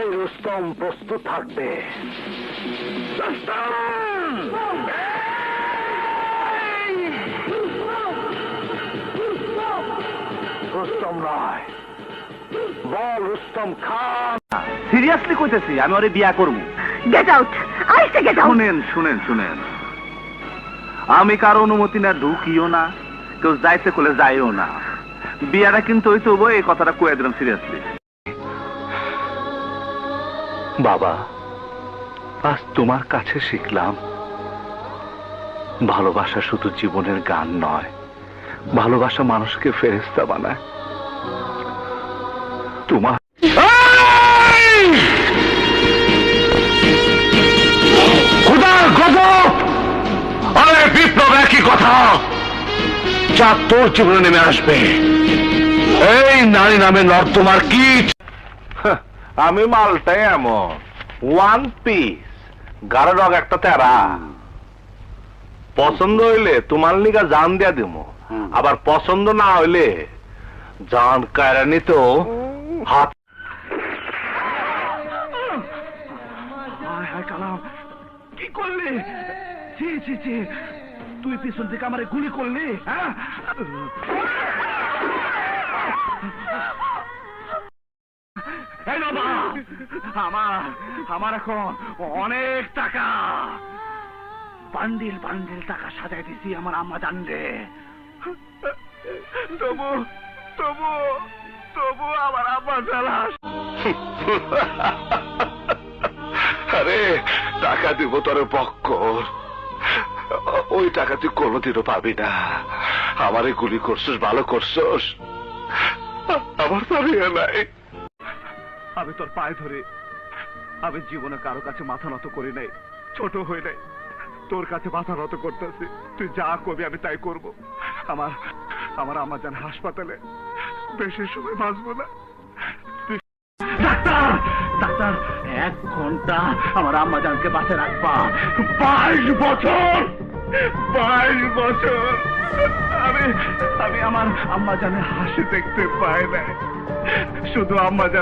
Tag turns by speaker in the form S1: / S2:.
S1: এই রুস্তম প্রস্তুত থাকবে। রুস্তম নয়। বল রুস্তম খান।
S2: সিরিয়াসলি কইতেছি আমি ওরে বিয়া করব।
S3: Get out I say get out
S2: শুনেন শুনেন শুনেন। আমি কারও অনুমতি না ঢুকিও না কেউ যাইতে কোলে যাইও না। বিয়াটা কিন্তু হইতে হব এই কথাটা কয়ে দিলাম সিরিয়াসলি
S4: বাবা, আজ তোমার কাছে শিখলাম। ভালোবাসা শুধু জীবনের গান নয়, ভালোবাসা মানুষকে ফেরেস্তা বানায়। তোমার
S1: আরে, বিপ্লব, একই কথা। যা তোর জীবনে নেমে আসবে। এই নারী নামে নর্দমার কীট
S2: আমি মালটাই এমন। ওয়ান পিস গাড়ো ডগ একটা তেরা। পছন্দ হইলে তোমার লিগা জান দিয়া দিব আবার পছন্দ না হইলে জান কায়রা নিত। হাত কি করলি? ছি ছি ছি। তুই পিছন থেকে আমারে গুলি করলি হ্যাঁ? এই বাবা, আমার আমার এখন অনেক টাকা। বান্ডিল বান্ডিল টাকা সাজাই দিছি আমার আম্মা জানলে। তবু তবু তবু আমার আম্মা চালাস
S4: আরে, টাকা দিব তোর পক্কর। ওই টাকা তুই কোনোদিনও পাবি না। আমারে গুলি করছিস, ভালো করছস। আমার তো ইয়ে নাই।
S2: আমি তোর পায়ে ধরে। আমি জীবনে কারও কাছে মাথা নত করি নাই। ছোট হই নাই। তোর কাছে মাথা নত করতেছি। তুই যা করবি, আমি তাই করব। আমার আমার আমার জান হাসপাতালে। বেশি সময় বাঁচবো না। এক ঘণ্টা আমার আম্মা জানকে বাঁচে রাখবা। বাইশ বছর বাইশ বছর আমি আমি আমার আম্মা জানের হাসি দেখতে পাই না শুধু আম্মা জান